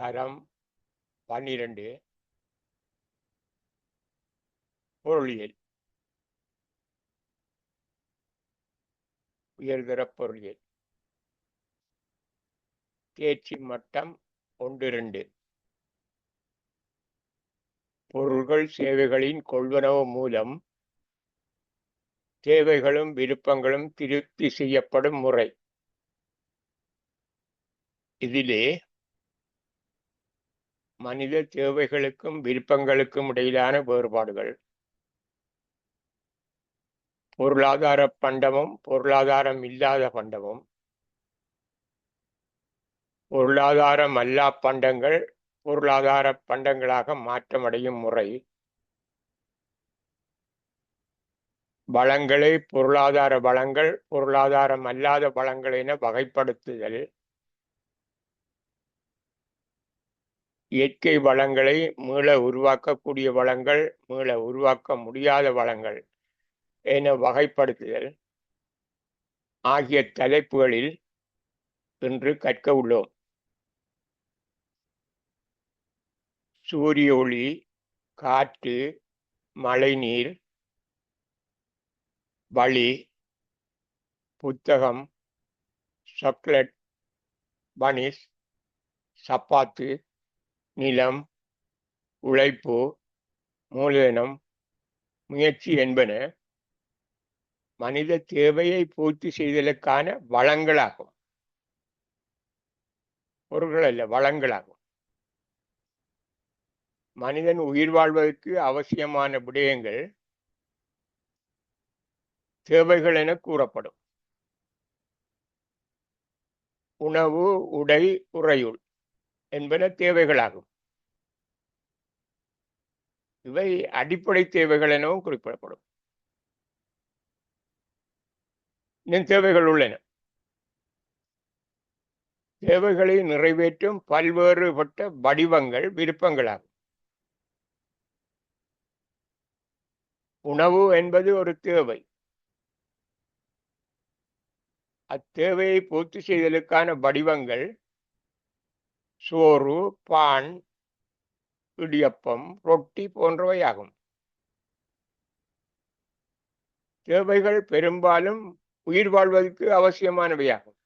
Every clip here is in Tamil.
தரம் பன்னிரண்டு. பொருளியல். உயர்தர பொருளியல். தேர்ச்சி மட்டம் ஒன்று இரண்டு பொருள்கள் சேவைகளின் கொள்வனவு மூலம் தேவைகளும் விருப்பங்களும் திருப்தி செய்யப்படும் முறை. இதிலே மனித தேவைகளுக்கும் விருப்பங்களுக்கும் இடையிலான வேறுபாடுகள். பொருளாதார பண்டமும் பொருளாதாரம் இல்லாத பண்டமும். பொருளாதாரம் அல்லா பண்டங்கள் பொருளாதார பண்டங்களாக மாற்றமடையும் முறை. வளங்களை பொருளாதார வளங்கள் பொருளாதாரம் அல்லாத வளங்கள் என வகைப்படுத்துதல். இயற்கை வளங்களை மீள உருவாக்கக்கூடிய வளங்கள் மீள உருவாக்க முடியாத வளங்கள் என வகைப்படுத்துதல் ஆகிய தலைப்புகளில் இன்று கற்க உள்ளோம். சூரிய ஒளி காற்று மழைநீர் வழி புத்தகம் சாக்லேட் பனிஸ் சப்பாத்து நிலம் உழைப்பு மூலதனம் முயற்சி என்பன மனித தேவையை பூர்த்தி செய்தலுக்கான வளங்களாகும். பொருள்கள் அல்ல வளங்களாகும். மனிதன் உயிர் வாழ்வதற்கு அவசியமான விடயங்கள் தேவைகள் என கூறப்படும். உணவு உடை உறையுள். என்பன தேவைகளாகும். இவை அடிப்படை தேவைகள் எனவும் குறிப்பிடப்படும். இன்னும் தேவைகள் உள்ளன. தேவைகளை நிறைவேற்றும் பல்வேறுபட்ட வடிவங்கள் விருப்பங்களாகும். உணவு என்பது ஒரு தேவை. அத்தேவையை பூர்த்தி செய்தலுக்கான வடிவங்கள் சோறு பான் இடியப்பம் ரொட்டி போன்றவையாகும். தேவைகள் பெரும்பாலும் உயிர் வாழ்வதற்கு அவசியமானவையாகும்.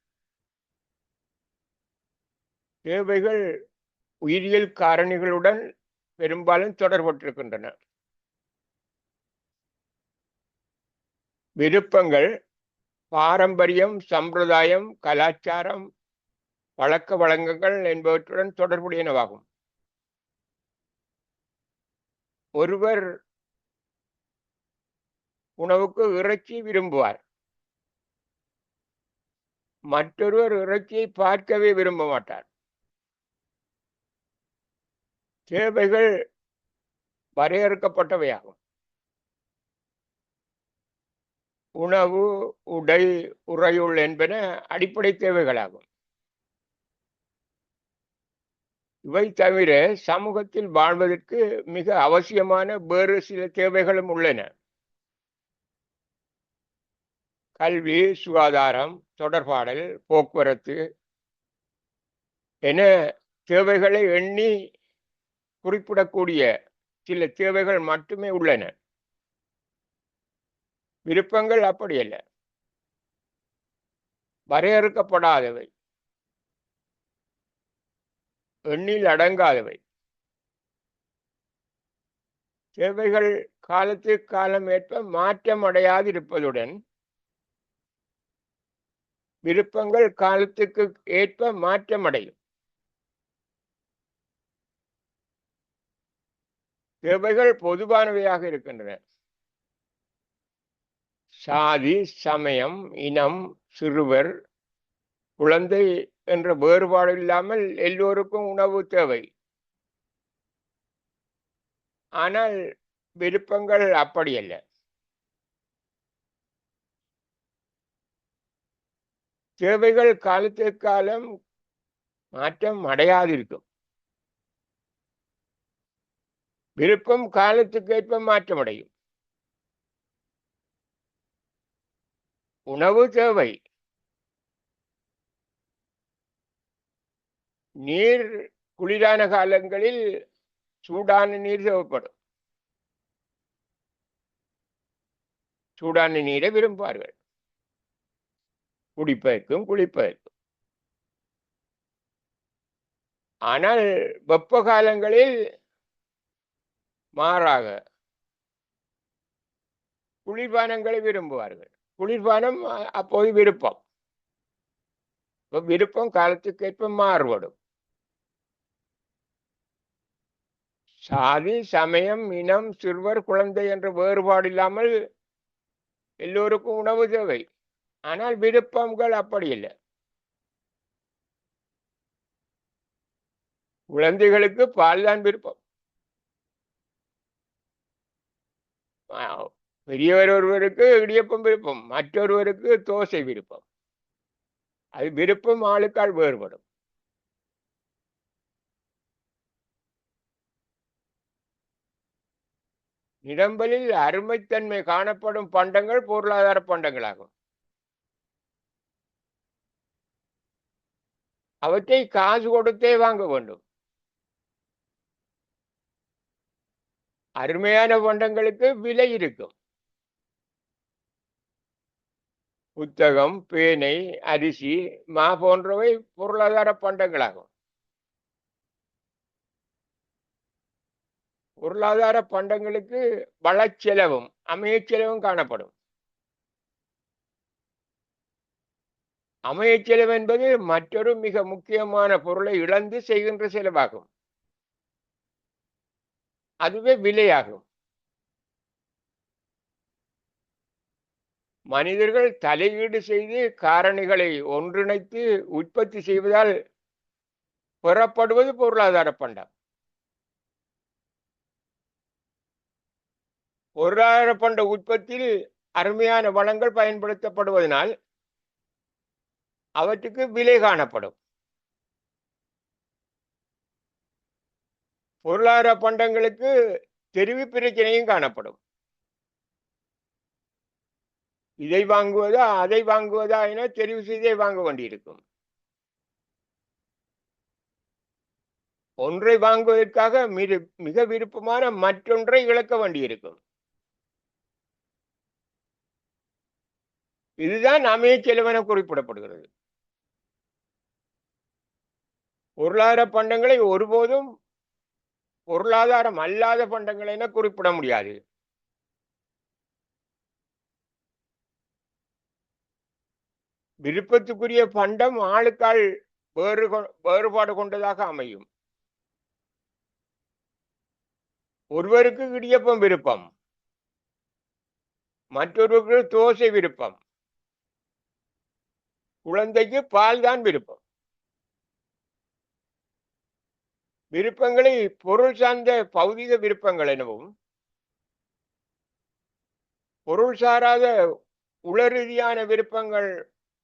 தேவைகள் உயிரியல் காரணிகளுடன் பெரும்பாலும் தொடர்பட்டிருக்கின்றன. விருப்பங்கள் பாரம்பரியம் சம்பிரதாயம் கலாச்சாரம் பழக்க வழங்கங்கள் என்பவற்றுடன் தொடர்புடையனவாகும். ஒருவர் உணவுக்கு இறைச்சி விரும்புவார். மற்றொருவர் இறைச்சியை பார்க்கவே விரும்ப மாட்டார் தேவைகள் வரையறுக்கப்பட்டவையாகும். உணவு உடை உறையுள் என்பன அடிப்படை தேவைகளாகும். இவை தவிர சமூகத்தில் வாழ்வதற்கு மிக அவசியமான வேறு சில தேவைகளும் உள்ளன. கல்வி சுகாதாரம் தொடர்பாடல் போக்குவரத்து என தேவைகளை எண்ணி குறிப்பிடக்கூடிய சில தேவைகள் மட்டுமே உள்ளன. விருப்பங்கள் அப்படியல்ல வரையறுக்கப்படாதவை. எண்ணில் அடங்காதவை. தேவைகள் காலத்து காலம் ஏற்ப மாற்றம் அடையாதிருப்பதுடன் விருப்பங்கள் காலத்துக்கு ஏற்ப மாற்றமடையும் தேவைகள் பொதுவானவையாக இருக்கின்றன. சாதி சமயம் இனம் சிறுவர் குழந்தை என்ற வேறுபாடு இல்லாமல் எல்லோருக்கும் உணவு தேவை. ஆனால் விருப்பங்கள் அப்படியல்ல தேவைகள் காலத்து காலம் மாற்றம் அடையாதிருக்கும். விருப்பம் காலத்துக்கேற்ப மாற்றமடையும் உணவு தேவை. நீர் குளிரான காலங்களில் சூடான நீர் தேவைப்படும். சூடான நீரை விரும்புவார்கள். குடிப்பதற்கும் குளிப்பதற்கும். ஆனால் வெப்ப காலங்களில் மாறாக குளிர்பானங்களை விரும்புவார்கள். குளிர்பானம் அப்போது விருப்பம். விருப்பம் காலத்துக்கேற்ப மாறுபடும். சாதி சமயம் இனம் சிறுவர் குழந்தை என்ற வேறுபாடு இல்லாமல் எல்லோருக்கும் உணவு தேவை. ஆனால் விருப்பங்கள் அப்படி இல்லை. குழந்தைகளுக்கு பால் தான் விருப்பம் பெரியவர் ஒருவருக்கு இடியப்பம் விருப்பம் மற்றொருவருக்கு தோசை விருப்பம். அது விருப்பம் ஆளுக்கால் வேறுபடும். நிடம்பலில் அருமைத்தன்மை காணப்படும் பண்டங்கள் பொருளாதார பண்டங்களாகும். அவற்றை காசு கொடுத்தே வாங்க வேண்டும். அருமையான பண்டங்களுக்கு விலை இருக்கும். புத்தகம் பேனை அரிசி மா போன்றவை பொருளாதார பண்டங்களாகும். பொருளாதார பண்டங்களுக்கு வளச்செலவும் அமையச்செலவும் காணப்படும். அமையச்செலவு என்பது மற்றொரு மிக முக்கியமான பொருளை இழந்து செய்கின்ற செலவாகும். அதுவே விலையாகும். மனிதர்கள் தலையீடு செய்து காரணிகளை ஒன்றிணைத்து உற்பத்தி செய்வதால் பெறப்படுவது பொருளாதார பண்டம். பொருளாதார பண்ட உற்பத்தியில் அருமையான வளங்கள் பயன்படுத்தப்படுவதனால் அவற்றுக்கு விலை காணப்படும். பொருளாதார பண்டங்களுக்கு தெரிவு பிரச்சனையும் காணப்படும். இதை வாங்குவதா அதை வாங்குவதா என தெரிவு செய்தே வாங்க வேண்டியிருக்கும். ஒன்றை வாங்குவதற்காக மிக மிக விருப்பமான மற்றொன்றை இழக்க வேண்டியிருக்கும். இதுதான் அமைய செலவென குறிப்பிடப்படுகிறது. பொருளாதார பண்டங்களை ஒருபோதும் பொருளாதாரம் அல்லாத பண்டங்கள் என குறிப்பிட முடியாது. விருப்பத்துக்குரிய பண்டம் ஆளுக்கால் வேறு கொ- வேறுபாடு கொண்டதாக அமையும். ஒருவருக்கு இடியப்பம் விருப்பம். மற்றொருவருக்கு தோசை விருப்பம். குழந்தைக்கு பால் தான் விருப்பம். விருப்பங்களை பொருள் சார்ந்த பௌதிக விருப்பங்கள் எனவும் பொருள் சாராத உளரீதியான விருப்பங்கள்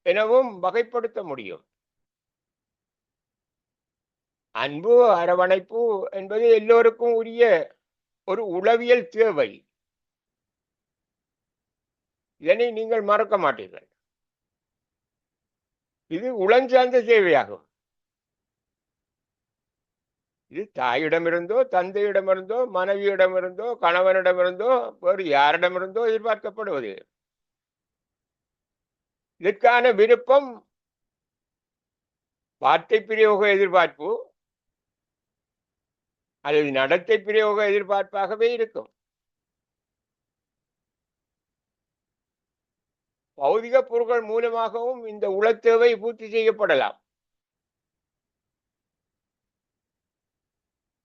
எனவும் வகைப்படுத்த முடியும். அன்பு அரவணைப்பு என்பது எல்லோருக்கும் உரிய ஒரு உளவியல் தேவை. இதனை நீங்கள் மறக்க மாட்டீர்கள். இது உளஞ்சார்ந்த சேவையாகும். இது தாயிடமிருந்தோ தந்தையிடமிருந்தோ மனைவியிடமிருந்தோ கணவனிடமிருந்தோ வேறு யாரிடமிருந்தோ எதிர்பார்க்கப்படுவது. இதற்கான விருப்பம் வார்த்தை பிரயோக எதிர்பார்ப்பு அல்லது நடத்தை பிரயோக எதிர்பார்ப்பாகவே இருக்கும். பௌதிக பொருட்கள் மூலமாகவும் இந்த உளத்தேவை பூர்த்தி செய்யப்படலாம்.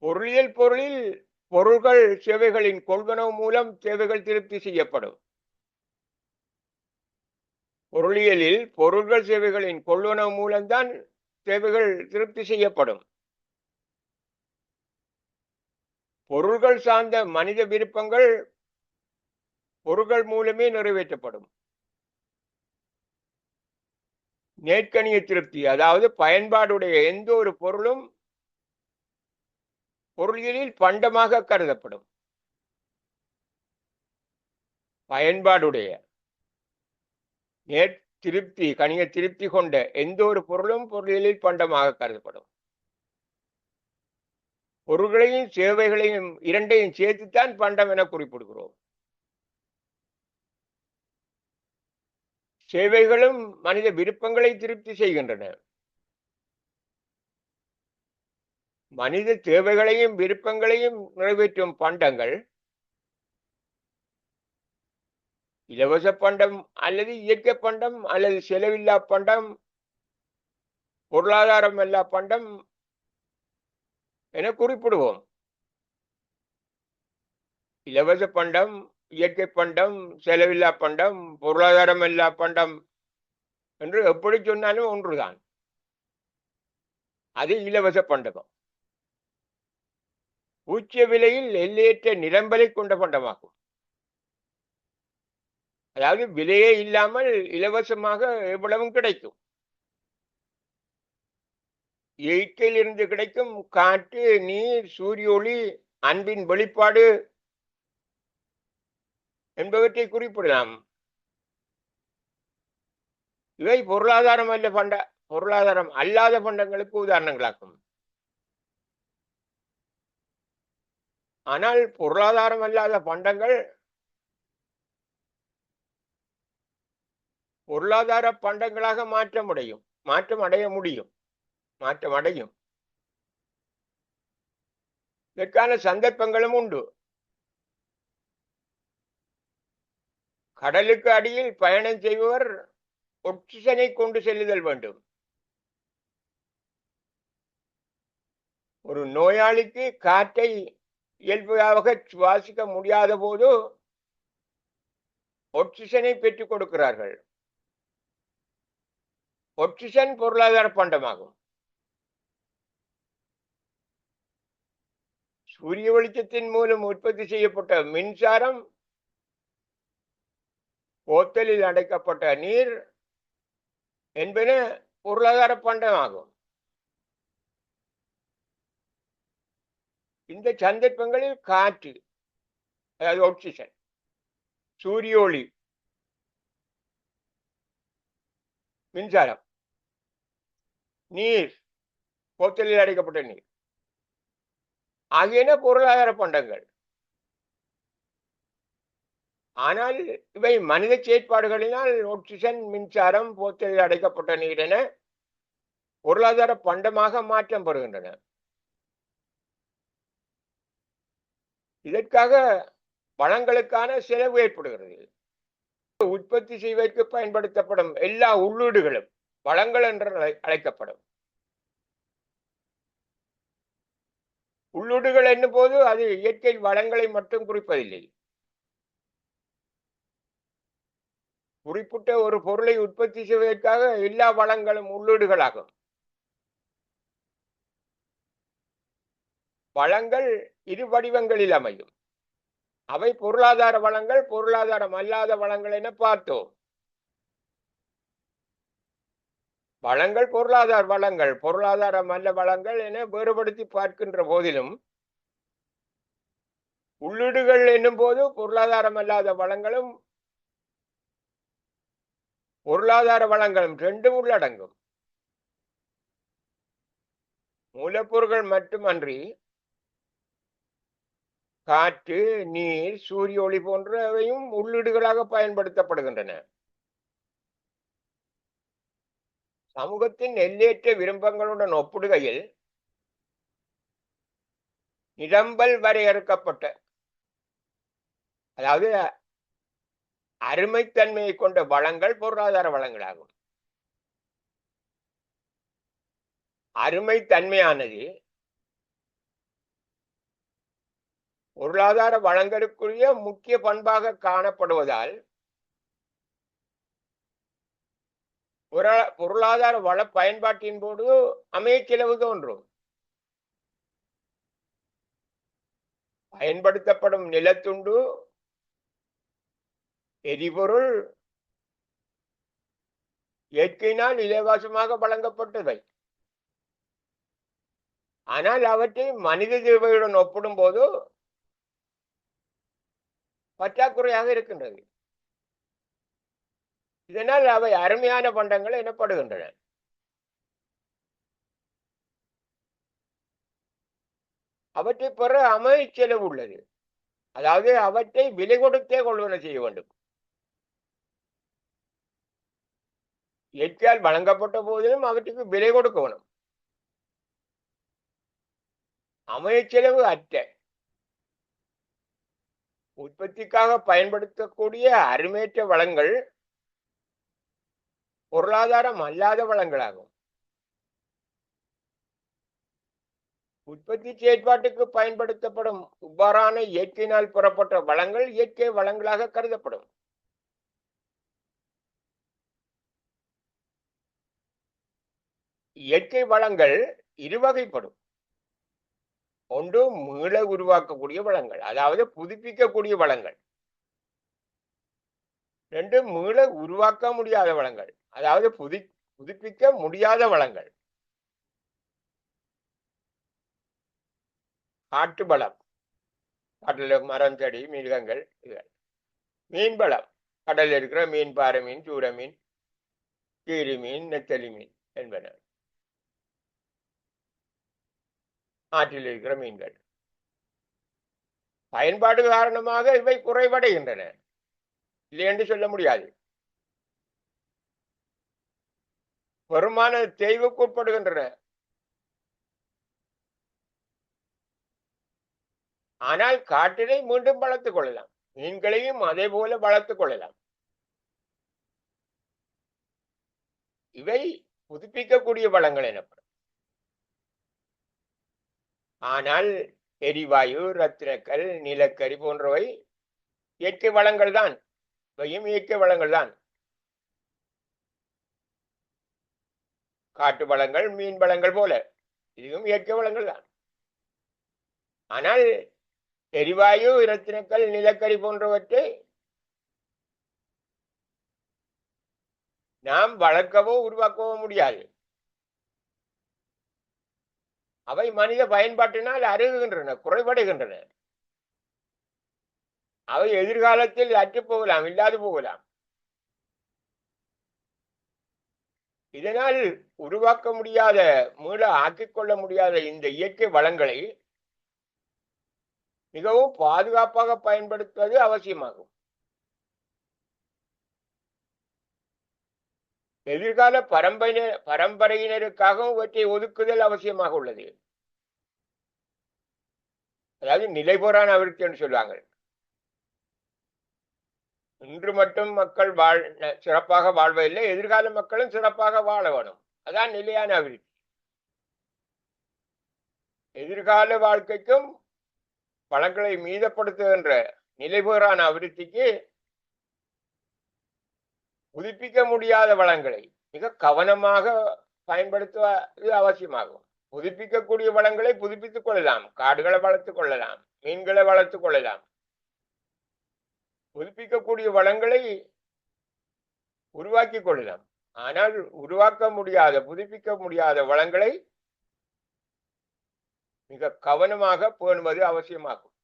பொருளியல் பொருளில் பொருள்கள் சேவைகளின் கொள்வனவு மூலம் தேவைகள் திருப்தி செய்யப்படும். பொருளியலில் பொருள்கள் சேவைகளின் கொள்வனவு மூலம்தான் தேவைகள் திருப்தி செய்யப்படும். பொருள்கள் சார்ந்த மனித விருப்பங்கள் பொருள்கள் மூலமே நிறைவேற்றப்படும். நேர்கணிய திருப்தி. அதாவது பயன்பாடுடைய எந்த ஒரு பொருளும் பொருளியலில் பண்டமாக கருதப்படும். பயன்பாடுடைய நேர் திருப்தி கணிய திருப்தி கொண்ட எந்த ஒரு பொருளும் பொருளியலில் பண்டமாக கருதப்படும். பொருள்களையும் சேவைகளையும் இரண்டையும் சேர்த்துத்தான் பண்டம் என குறிப்பிடுகிறோம். சேவைகளும் மனித விருப்பங்களை திருப்தி செய்கின்றன. மனித தேவைகளையும் விருப்பங்களையும் நிறைவேற்றும் பண்டங்கள் இலவச பண்டம் அல்லது இயற்கை பண்டம் அல்லது செலவில்லா பண்டம் பொருளாதாரம் இல்லா பண்டம் என குறிப்பிடுவோம். இலவச பண்டம் இயற்கை பண்டம் செலவில்லா பண்டம் பொருளாதாரம் இல்லா பண்டம் என்று எப்படி சொன்னாலும் ஒன்றுதான். அது இலவச பண்டகம். பூச்சிய விலையில் எல்லையற்ற நிரம்பலை கொண்ட பண்டமாகும். அதாவது விலையே இல்லாமல் இலவசமாக எவ்வளவும் கிடைக்கும். இயற்கையில் இருந்து கிடைக்கும் காற்று நீர் சூரிய ஒளி அன்பின் வெளிப்பாடு என்பவற்றை குறிப்பிடலாம். இவை பொருளாதாரம் அல்ல பண்ட பொருளாதாரம் அல்லாத பண்டங்களுக்கு உதாரணங்களாகும். ஆனால் பொருளாதாரம் அல்லாத பண்டங்கள் பொருளாதார பண்டங்களாக மாற்ற முடியும் மாற்றம் அடைய முடியும் மாற்றம் அடையும். இதற்கான சந்தர்ப்பங்களும் உண்டு. கடலுக்கு அடியில் பயணம் செய்பவர் ஒட்சிசனை கொண்டு செல்லுதல் வேண்டும். ஒரு நோயாளிக்கு காற்றை இயல்பாக சுவாசிக்க முடியாத போது ஒட்சிசனை பெற்றுக் கொடுக்கிறார்கள். ஒட்சிசன் பொருளாதார பண்டமாகும். சூரிய வெளிச்சத்தின் மூலம் உற்பத்தி செய்யப்பட்ட மின்சாரம் ஓத்தலில் அடைக்கப்பட்ட நீர் என்பன பொருளாதார பண்டமாகும். இந்த சந்தர்ப்பங்களில் காற்று அதாவது ஆக்சிஜன் சூரிய ஒளி மின்சாரம் நீர் கோத்தலில் அடைக்கப்பட்ட நீர் ஆகியன பொருளாதார பண்டங்கள். ஆனால் இவை மனித செயற்பாடுகளினால் ஆக்சிஜன் மின்சாரம் போத்தலில் அடைக்கப்பட்ட நீர் என பொருளாதார பண்டமாக மாற்றம் பெறுகின்றன இதற்காக வளங்களுக்கான செலவு ஏற்படுகிறது. உற்பத்தி செய்வதற்கு பயன்படுத்தப்படும் எல்லா உள்ளீடுகளும் வளங்கள் என்று அழை- அழைக்கப்படும். உள்ளீடுகள் என்னும் போது அது இயற்கை வளங்களை மட்டும் குறிப்பதில்லை. குறிப்பிட்ட ஒரு பொருளை உற்பத்தி செய்வதற்காக எல்லா வளங்களும் உள்ளீடுகளாகும். வளங்கள் இரு வடிவங்களில் அமையும். அவை பொருளாதார வளங்கள் பொருளாதாரம் அல்லாத வளங்கள் என பார்த்தோம். வளங்கள் பொருளாதார வளங்கள் பொருளாதாரம் அல்ல வளங்கள் என வேறுபடுத்தி பார்க்கின்ற போதிலும் உள்ளீடுகள் என்னும் போது பொருளாதாரம் அல்லாத வளங்களும் பொருளாதார வளங்களும் ரெண்டும் உள்ளடங்கும். மூலப்பொருட்கள் மட்டுமன்றி காற்று நீர் சூரிய ஒளி போன்றவையும் உள்ளீடுகளாக பயன்படுத்தப்படுகின்றன. சமூகத்தின் எல்லையற்ற விருப்பங்களுடன் ஒப்பிடுகையில் நிரம்பல் வரையறுக்கப்பட்ட அதாவது அருமைத்தன்மையை கொண்ட வளங்கள் பொருளாதார வளங்களாகும். அருமைத்தன்மையானது பொருளாதார வளங்களுக்குரிய முக்கிய பண்பாக காணப்படுவதால் பொருளாதார வள பயன்பாட்டின் போது அமைய தோன்றும். பயன்படுத்தப்படும் நிலத்துண்டு எரிபொருள் இயற்கையினால் இலவசமாக வழங்கப்பட்டவை. ஆனால் அவற்றை மனித தேவையுடன் ஒப்பிடும் போது பற்றாக்குறையாக இருக்கின்றது. இதனால் அவை அருமையான பண்டங்கள் எனப்படுகின்றன. அவற்றை பெற அமைச்செலவு உள்ளது. அதாவது அவற்றை விலை கொடுத்தே கொள்வன செய்ய வேண்டும். இயற்கையால் வழங்கப்பட்ட போதிலும் அவற்றுக்கு விலை கொடுக்கணும் அமைச்செலவு அற்ற. உற்பத்திக்காக பயன்படுத்தக்கூடிய அருமேற்ற வளங்கள் பொருளாதாரம் அல்லாத வளங்களாகும். உற்பத்தி செயற்பாட்டுக்கு பயன்படுத்தப்படும் இவ்வாறான இயற்கையினால் புறப்பட்ட வளங்கள் இயற்கை வளங்களாக கருதப்படும். இயற்கை வளங்கள் இருவகைப்படும். ஒன்று மீள உருவாக்கக்கூடிய வளங்கள் அதாவது புதுப்பிக்கக்கூடிய வளங்கள். ரெண்டு மீள உருவாக்க முடியாத வளங்கள் அதாவது புதி புதுப்பிக்க முடியாத வளங்கள். காட்டு பலம் கடலில் மரம் செடி மிருகங்கள் இது மீன் பலம் கடலில் இருக்கிற மீன் பாறை மீன் சூட மீன் கீரி மீன் நெத்தலி மீன் என்பன. ஆற்றில் இருக்கிற மீன்கள். பயன்பாடு காரணமாக இவை குறைவடைகின்றன. இல்லை என்று சொல்ல முடியாது. வருமான தேய்வுக்கு உட்படுகின்றன. ஆனால் காட்டினை மீண்டும் வளர்த்துக் கொள்ளலாம். மீன்களையும் அதே போல வளர்த்துக் கொள்ளலாம். இவை புதுப்பிக்கக்கூடிய வளங்கள் எனப்படும். ஆனால் எரிவாயு ரத்தினக்கல் நிலக்கரி போன்றவை இயற்கை வளங்கள் தான் இவையும் இயற்கை வளங்கள் தான் காட்டு வளங்கள் மீன் வளங்கள் போல இதுவும் இயற்கை வளங்கள் தான் ஆனால் எரிவாயு இரத்தினக்கல் நிலக்கரி போன்றவற்றை நாம் வளர்க்கவோ உருவாக்கவோ முடியாது. அவை மனித பயன்பாட்டினால் அருகுகின்றன குறைபடுகின்றன. அவை எதிர்காலத்தில் அற்று போகலாம் இல்லாது போகலாம். இதனால் உருவாக்க முடியாத மீள ஆக்கிக்கொள்ள முடியாத இந்த இயற்கை வளங்களை மிகவும் பாதுகாப்பாக பயன்படுத்துவது அவசியமாகும். எதிர்கால பரம்பரை பரம்பரையினருக்காகவும் இவற்றை ஒதுக்குதல் அவசியமாக உள்ளது. அதாவது நிலைபோறான அபிவிருத்தி என்று சொல்லுவாங்க. இன்று மட்டும் மக்கள் வாழ் சிறப்பாக வாழ்வதில்லை எதிர்கால மக்களும் சிறப்பாக வாழ வேணும் அதான் நிலையான அபிவிருத்தி. எதிர்கால வாழ்க்கைக்கும் பழங்களை மீதப்படுத்துகின்ற நிலைபுறான அபிவிருத்திக்கு புதுப்பிக்க முடியாத வளங்களை மிக கவனமாக பயன்படுத்துவது அவசியமாகும். புதுப்பிக்கக்கூடிய வளங்களை புதுப்பித்துக் கொள்ளலாம். காடுகளை வளர்த்துக் கொள்ளலாம். மீன்களை வளர்த்துக் கொள்ளலாம். புதுப்பிக்கக்கூடிய வளங்களை உருவாக்கி கொள்ளலாம். ஆனால் உருவாக்க முடியாத புதுப்பிக்க முடியாத வளங்களை மிக கவனமாக பேணுவது அவசியமாகும்.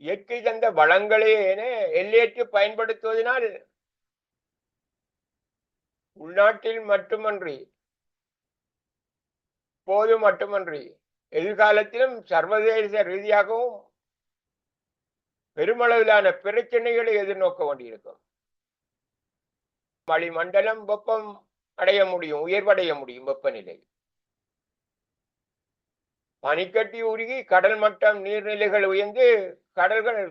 இயற்கை தந்த வளங்களே என எல்லையற்று பயன்படுத்துவதனால் உள்நாட்டில் மட்டுமன்றி போது மட்டுமன்றி எதிர்காலத்திலும் சர்வதேச ரீதியாகவும் பெருமளவிலான பிரச்சனைகளை எதிர்நோக்க வேண்டியிருக்கும். வளிமண்டலம் வெப்பம் அடைய முடியும் உயர்வடைய முடியும் வெப்பநிலை. பனிக்கட்டி உருகி கடல் மட்டம் நீர்நிலைகள் உயர்ந்து கடல்கள்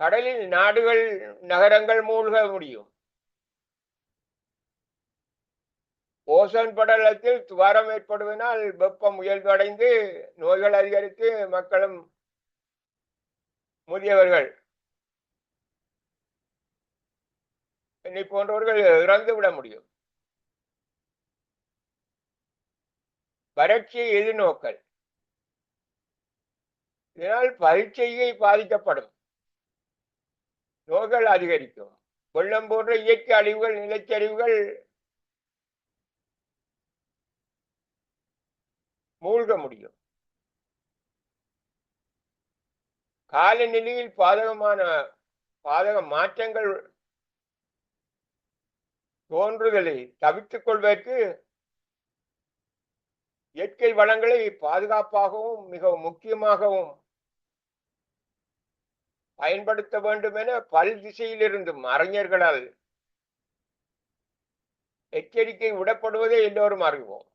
கடலில் நாடுகள் நகரங்கள் மூழ்க முடியும். ஓசோன் படலத்தில் துவாரம் ஏற்படுவதனால் வெப்பம் உயர்வடைந்து நோய்கள் அதிகரித்து மக்களும் முதியவர்கள் என்னை போன்றவர்கள் இறந்து விட முடியும். வறட்சியை எதிர்நோக்கல். இதனால் பரீட்சையை பாதிக்கப்படும். நோய்கள் அதிகரிக்கும். வெள்ளம் போன்ற இயற்கை அழிவுகள் நிலச்சரிவுகள் மூழ்க முடியும். காலநிலையில் பாதகமான பாதக மாற்றங்கள் தோன்றுதலை தவித்துக் கொள்வதற்கு இயற்கை வளங்களை பாதுகாப்பாகவும் மிகவும் முக்கியமாகவும் பயன்படுத்த வேண்டும் என பல் திசையிலிருந்தும் அறிஞர்களால் எச்சரிக்கை விடப்படுவதை எல்லோரும் அறிவோம்.